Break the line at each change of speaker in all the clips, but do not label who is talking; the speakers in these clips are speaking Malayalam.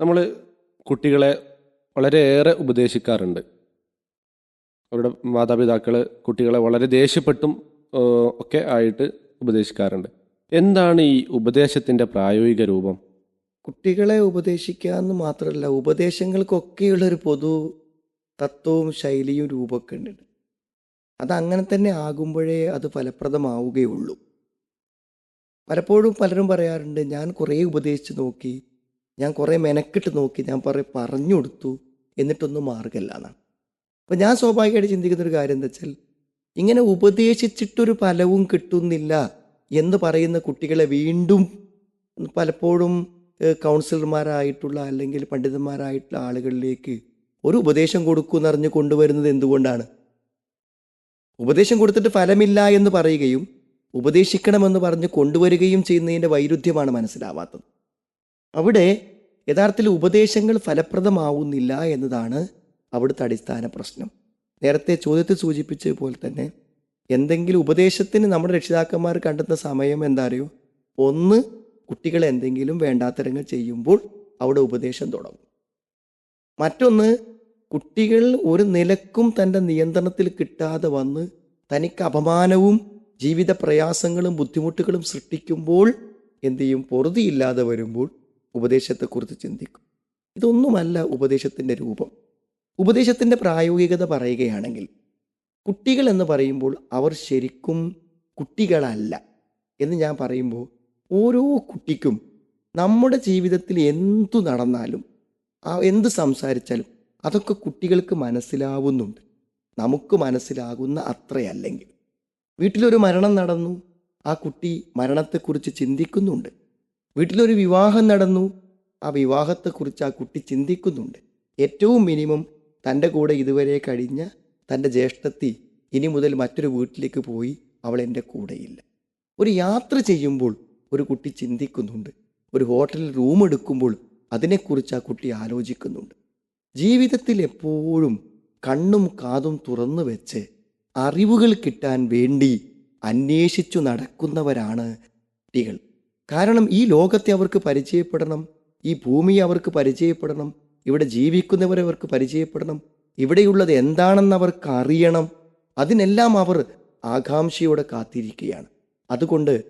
നമ്മൾ കുട്ടികളെ വളരെയേറെ ഉപദേശിക്കാറുണ്ട്. അവരുടെ മാതാപിതാക്കൾ കുട്ടികളെ വളരെ ദേഷ്യപ്പെട്ടും ഒക്കെ ആയിട്ട് ഉപദേശിക്കാറുണ്ട്. എന്താണ് ഈ ഉപദേശത്തിന്റെ പ്രായോഗിക രൂപം?
കുട്ടികളെ ഉപദേശിക്കുക എന്ന് മാത്രമല്ല ഉപദേശങ്ങൾക്കൊക്കെയുള്ളൊരു പൊതു തത്വവും ശൈലിയും രൂപമൊക്കെ ഉണ്ട്. അത് അങ്ങനെ തന്നെ ആകുമ്പോഴേ അത് ഫലപ്രദമാവുകയുള്ളൂ. പലപ്പോഴും പലരും പറയാറുണ്ട് ഞാൻ കുറേ ഉപദേശിച്ച് നോക്കി ഞാൻ കുറേ മെനക്കിട്ട് നോക്കി ഞാൻ പറയും പറഞ്ഞു കൊടുത്തു. എന്നിട്ടൊന്നും മാർഗമല്ല എന്നാണ്. അപ്പം ഞാൻ സ്വാഭാവികമായിട്ട് ചിന്തിക്കുന്ന ഒരു കാര്യം എന്താ വെച്ചാൽ ഇങ്ങനെ ഉപദേശിച്ചിട്ടൊരു ഫലവും കിട്ടുന്നില്ല എന്ന് പറയുന്ന കുട്ടികളെ വീണ്ടും പലപ്പോഴും കൗൺസിലർമാരായിട്ടുള്ള അല്ലെങ്കിൽ പണ്ഡിതന്മാരായിട്ടുള്ള ആളുകളിലേക്ക് ഒരു ഉപദേശം കൊടുക്കുമെന്ന് അറിഞ്ഞ് കൊണ്ടുവരുന്നത് എന്തുകൊണ്ടാണ്? ഉപദേശം കൊടുത്തിട്ട് ഫലമില്ല എന്ന് പറയുകയും ഉപദേശിക്കണമെന്ന് പറഞ്ഞ് കൊണ്ടുവരികയും ചെയ്യുന്നതിന്റെ വൈരുദ്ധ്യമാണ് മനസ്സിലാവാത്തത്. അവിടെ യഥാർത്ഥത്തിൽ ഉപദേശങ്ങൾ ഫലപ്രദമാവുന്നില്ല എന്നതാണ് അവിടുത്തെ അടിസ്ഥാന പ്രശ്നം. നേരത്തെ ചോദ്യത്തിൽ സൂചിപ്പിച്ചതുപോലെ തന്നെ എന്തെങ്കിലും ഉപദേശത്തിന് നമ്മുടെ രക്ഷിതാക്കന്മാർ കണ്ടെത്തുന്ന സമയം എന്താ അറിയോ ഒന്ന് കുട്ടികൾ എന്തെങ്കിലും വേണ്ടാത്തരങ്ങൾ ചെയ്യുമ്പോൾ അവിടെ ഉപദേശം തുടങ്ങും. മറ്റൊന്ന് കുട്ടികൾ ഒരു നിലക്കും തന്റെ നിയന്ത്രണത്തിൽ കിട്ടാതെ വന്ന് തനിക്ക് അപമാനവും ജീവിത പ്രയാസങ്ങളും ബുദ്ധിമുട്ടുകളും സൃഷ്ടിക്കുമ്പോൾ എന്തു ചെയ്യും? പൊറുതിയില്ലാതെ വരുമ്പോൾ ഉപദേശത്തെക്കുറിച്ച് ചിന്തിക്കും. ഇതൊന്നുമല്ല ഉപദേശത്തിന്റെ രൂപം. ഉപദേശത്തിന്റെ പ്രായോഗികത പറയുകയാണെങ്കിൽ കുട്ടികൾ എന്ന് പറയുമ്പോൾ അവർ ശരിക്കും കുട്ടികളല്ല എന്ന് ഞാൻ പറയുമ്പോൾ ഓരോ കുട്ടിക്കും നമ്മുടെ ജീവിതത്തിൽ എന്തു നടന്നാലും എന്ത് സംസാരിച്ചാലും അതൊക്കെ കുട്ടികൾക്ക് മനസ്സിലാവുന്നുണ്ട്. നമുക്ക് മനസ്സിലാകുന്ന അത്രയല്ലെങ്കിൽ. വീട്ടിലൊരു മരണം നടന്നു. ആ കുട്ടി മരണത്തെക്കുറിച്ച് ചിന്തിക്കുന്നുണ്ട്. വീട്ടിലൊരു വിവാഹം നടന്നു. ആ വിവാഹത്തെക്കുറിച്ച് ആ കുട്ടി ചിന്തിക്കുന്നുണ്ട്. ഏറ്റവും മിനിമം തന്റെ കൂടെ ഇതുവരെ കഴിഞ്ഞ തന്റെ ജ്യേഷ്ഠത്തി ഇനി മുതൽ മറ്റൊരു വീട്ടിലേക്ക് പോയി അവൾ എന്റെ കൂടെയില്ല. ഒരു യാത്ര ചെയ്യുമ്പോൾ ഒരു കുട്ടി ചിന്തിക്കുന്നുണ്ട്. ഒരു ഹോട്ടലിൽ റൂം എടുക്കുമ്പോൾ അതിനെക്കുറിച്ച് ആ കുട്ടി ആലോചിക്കുന്നുണ്ട്. ജീവിതത്തിൽ എപ്പോഴും കണ്ണും കാതും തുറന്നു വെച്ച് അറിവുകൾ കിട്ടാൻ വേണ്ടി അന്വേഷിച്ചു നടക്കുന്നവരാണ് കുട്ടികൾ. കാരണം ഈ ലോകത്തെ അവർക്ക് പരിചയപ്പെടണം ഈ ഭൂമിയെ അവർക്ക് പരിചയപ്പെടണം ഇവിടെ ജീവിക്കുന്നവരെ അവർക്ക് പരിചയപ്പെടണം ഇവിടെയുള്ളത് എന്താണെന്ന് അവർക്ക് അറിയണം. അതിനെല്ലാം അവർ ആകാംക്ഷയോടെ കാത്തിരിക്കുകയാണ്. അതുകൊണ്ട്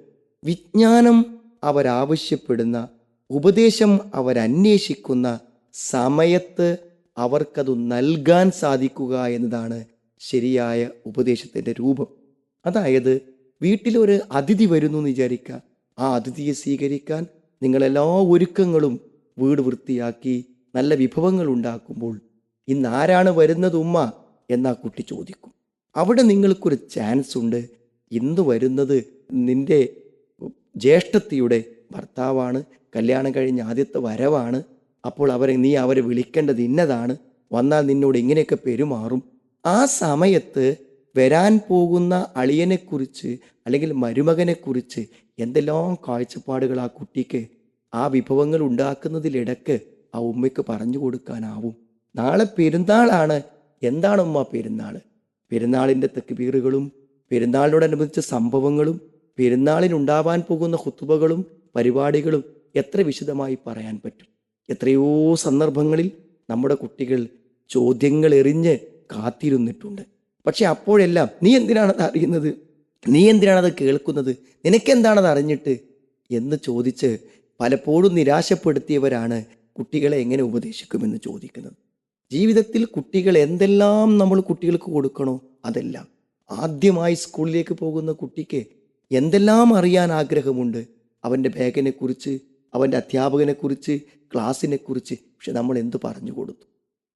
വിജ്ഞാനം അവരാവശ്യപ്പെടുന്ന ഉപദേശം അവരന്വേഷിക്കുന്ന സമയത്ത് അവർക്കത് നൽകാൻ സാധിക്കുക എന്നതാണ് ശരിയായ ഉപദേശത്തിന്റെ രൂപം. അതായത് വീട്ടിലൊരു അതിഥി വരുന്നു എന്ന് വിചാരിക്കുക. ആ അതിഥിയെ സ്വീകരിക്കാൻ നിങ്ങളെല്ലാ ഒരുക്കങ്ങളും വീട് വൃത്തിയാക്കി നല്ല വിഭവങ്ങൾ ഉണ്ടാക്കുമ്പോൾ ഇന്ന് ആരാണ് വരുന്നത് ഉമ്മ എന്നാ കുട്ടി ചോദിക്കും. അവിടെ നിങ്ങൾക്കൊരു ചാൻസ് ഉണ്ട്. ഇന്ന് വരുന്നത് നിന്റെ ജ്യേഷ്ഠത്തിയുടെ ഭർത്താവാണ്. കല്യാണം കഴിഞ്ഞ ആദ്യത്തെ വരവാണ്. അപ്പോൾ അവരെ നീ അവരെ വിളിക്കേണ്ടത് ഇന്നതാണ്. വന്നാൽ നിന്നോട് ഇങ്ങനെയൊക്കെ പെരുമാറും. ആ സമയത്ത് വരാൻ പോകുന്ന അളിയനെക്കുറിച്ച് അല്ലെങ്കിൽ മരുമകനെക്കുറിച്ച് എന്തെല്ലാം കാഴ്ചപ്പാടുകൾ ആ കുട്ടിക്ക് ആ വിഭവങ്ങൾ ഉണ്ടാക്കുന്നതിലിടക്ക് ആ ഉമ്മയ്ക്ക് പറഞ്ഞു കൊടുക്കാനാവും. നാളെ പെരുന്നാളാണ്. എന്താണ് ഉമ്മ പെരുന്നാൾ പെരുന്നാളിന്റെ തെക്കുപീറുകളും പെരുന്നാളിനോടനുബന്ധിച്ച സംഭവങ്ങളും പെരുന്നാളിനുണ്ടാവാൻ പോകുന്ന ഹുത്തുബകളും പരിപാടികളും എത്ര വിശദമായി പറയാൻ പറ്റും? എത്രയോ സന്ദർഭങ്ങളിൽ നമ്മുടെ കുട്ടികൾ ചോദ്യങ്ങൾ എറിഞ്ഞ് കാത്തിരുന്നിട്ടുണ്ട്. പക്ഷെ അപ്പോഴെല്ലാം നീ എന്തിനാണത് അറിയുന്നത്? നീ എന്തിനാണത് കേൾക്കുന്നത്? നിനക്കെന്താണത് അറിഞ്ഞിട്ട്? എന്ന് ചോദിച്ച് പലപ്പോഴും നിരാശപ്പെടുത്തിയവരാണ് കുട്ടികളെ എങ്ങനെ ഉപദേശിക്കുമെന്ന് ചോദിക്കുന്നത്. ജീവിതത്തിൽ കുട്ടികൾ എന്തെല്ലാം നമ്മൾ കുട്ടികൾക്ക് കൊടുക്കണോ അതെല്ലാം. ആദ്യമായി സ്കൂളിലേക്ക് പോകുന്ന കുട്ടിക്ക് എന്തെല്ലാം അറിയാൻ ആഗ്രഹമുണ്ട്? അവന്റെ ബാഗിനെക്കുറിച്ച് അവന്റെ അധ്യാപകനെക്കുറിച്ച് ക്ലാസ്സിനെക്കുറിച്ച്. പക്ഷെ നമ്മൾ എന്ത് പറഞ്ഞു കൊടുത്തു?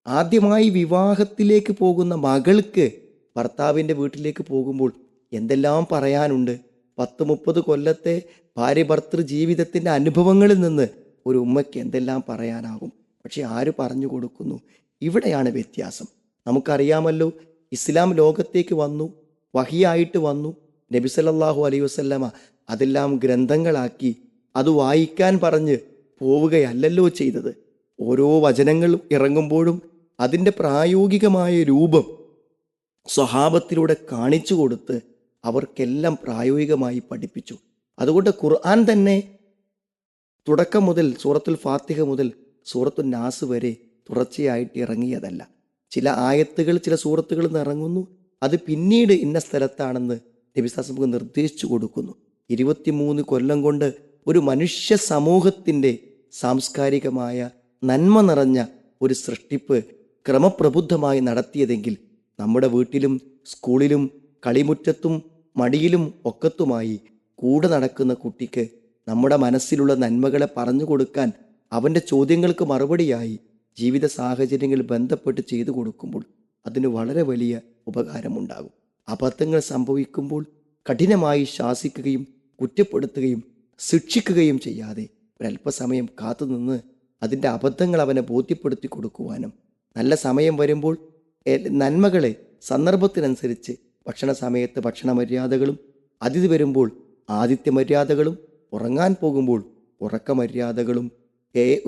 ആദ്യമായി വിവാഹത്തിലേക്ക് പോകുന്ന മകൾക്ക് ഭർത്താവിന്റെ വീട്ടിലേക്ക് പോകുമ്പോൾ എന്തെല്ലാം പറയാനുണ്ട്? പത്ത് മുപ്പത് കൊല്ലത്തെ ഭാര്യ ഭർത്തൃ ജീവിതത്തിന്റെ അനുഭവങ്ങളിൽ നിന്ന് ഒരു ഉമ്മയ്ക്ക് എന്തെല്ലാം പറയാനാകും? പക്ഷെ ആര് പറഞ്ഞു കൊടുക്കുന്നു? ഇവിടെയാണ് വ്യത്യാസം. നമുക്കറിയാമല്ലോ ഇസ്ലാം ലോകത്തേക്ക് വന്നു വഹിയായിട്ട് വന്നു. നബി സല്ലല്ലാഹു അലൈ വസല്ലമ അതെല്ലാം ഗ്രന്ഥങ്ങളാക്കി അത് വായിക്കാൻ പറഞ്ഞ് പോവുകയല്ലല്ലോ ചെയ്തത്. ഓരോ വചനങ്ങൾ ഇറങ്ങുമ്പോഴും അതിന്റെ പ്രായോഗികമായ രൂപം സ്വഭാവത്തിലൂടെ കാണിച്ചു കൊടുത്ത് അവർക്കെല്ലാം പ്രായോഗികമായി പഠിപ്പിച്ചു. അതുകൊണ്ട് ഖുർആൻ തന്നെ തുടക്കം മുതൽ സൂറത്തുൽ ഫാത്തിഹ മുതൽ സൂറത്തുൽ നാസ് വരെ തുടർച്ചയായിട്ട് ഇറങ്ങിയതല്ല. ചില ആയത്തുകൾ ചില സൂറത്തുകൾ ഇറങ്ങുന്നു. അത് പിന്നീട് ഇന്ന സ്ഥലത്താണെന്ന് നബിസാസ് നമുക്ക് നിർദ്ദേശിച്ചു കൊടുക്കുന്നു. ഇരുപത്തിമൂന്ന് കൊല്ലം കൊണ്ട് ഒരു മനുഷ്യ സമൂഹത്തിന്റെ സാംസ്കാരികമായ നന്മ നിറഞ്ഞ ഒരു സൃഷ്ടിപ്പ് ക്രമപ്രബുദ്ധമായി നടത്തിയതെങ്കിൽ നമ്മുടെ വീട്ടിലും സ്കൂളിലും കളിമുറ്റത്തും മടിയിലും ഒക്കത്തുമായി കൂടെ നടക്കുന്ന കുട്ടിക്ക് നമ്മുടെ മനസ്സിലുള്ള നന്മകളെ പറഞ്ഞു കൊടുക്കാൻ അവന്റെ ചോദ്യങ്ങൾക്ക് മറുപടിയായി ജീവിത സാഹചര്യങ്ങൾ ബന്ധപ്പെട്ട് ചെയ്തു കൊടുക്കുമ്പോൾ അതിന് വളരെ വലിയ ഉപകാരമുണ്ടാകും. അബദ്ധങ്ങൾ സംഭവിക്കുമ്പോൾ കഠിനമായി ശാസിക്കുകയും കുറ്റപ്പെടുത്തുകയും ശിക്ഷിക്കുകയും ചെയ്യാതെ ഒരല്പസമയം കാത്തുനിന്ന് അതിന്റെ അബദ്ധങ്ങൾ അവനെ ബോധ്യപ്പെടുത്തി കൊടുക്കുവാനും നല്ല സമയം വരുമ്പോൾ നന്മകളെ സന്ദർഭത്തിനനുസരിച്ച് ഭക്ഷണ സമയത്ത് ഭക്ഷണ മര്യാദകളും അതിഥി വരുമ്പോൾ ആതിഥ്യ മര്യാദകളും ഉറങ്ങാൻ പോകുമ്പോൾ ഉറക്ക മര്യാദകളും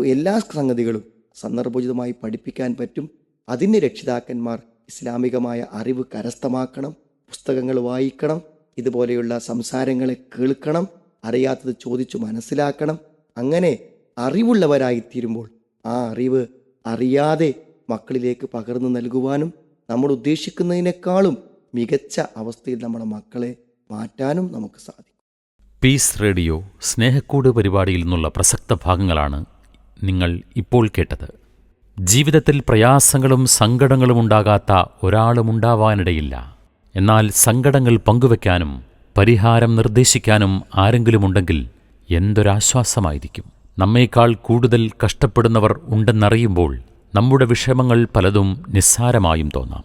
എല്ലാ സംഗതികളും സന്ദർഭോചിതമായി പഠിപ്പിക്കാൻ പറ്റും. അതിന് രക്ഷിതാക്കന്മാർ ഇസ്ലാമികമായ അറിവ് കരസ്ഥമാക്കണം പുസ്തകങ്ങൾ വായിക്കണം ഇതുപോലെയുള്ള സംസാരങ്ങളെ കേൾക്കണം അറിയാത്തത് ചോദിച്ചു മനസ്സിലാക്കണം. അങ്ങനെ അറിവുള്ളവരായിത്തീരുമ്പോൾ ആ അറിവ് അറിയാതെ മക്കളിലേക്ക് പകർന്നു നൽകുവാനും നമ്മൾ ഉദ്ദേശിക്കുന്നതിനേക്കാളും മികച്ച അവസ്ഥയിൽ നമ്മുടെ മക്കളെ മാറ്റാനും നമുക്ക് സാധിക്കും.
പീസ് റേഡിയോ സ്നേഹക്കൂട് പരിപാടിയിൽ നിന്നുള്ള പ്രസക്ത ഭാഗങ്ങളാണ് നിങ്ങൾ ഇപ്പോൾ കേട്ടത്. ജീവിതത്തിൽ പ്രയാസങ്ങളും സങ്കടങ്ങളും ഉണ്ടാകാത്ത ഒരാളും ഉണ്ടാവാനിടയില്ല. എന്നാൽ സങ്കടങ്ങൾ പങ്കുവെക്കാനും പരിഹാരം നിർദ്ദേശിക്കാനും ആരെങ്കിലും ആരെങ്കിലുമുണ്ടെങ്കിൽ എന്തൊരാശ്വാസമായിരിക്കും? നമ്മേക്കാൾ കൂടുതൽ കഷ്ടപ്പെടുന്നവർ ഉണ്ടെന്നറിയുമ്പോൾ നമ്മുടെ വിഷമങ്ങൾ പലതും നിസ്സാരമായും തോന്നാം.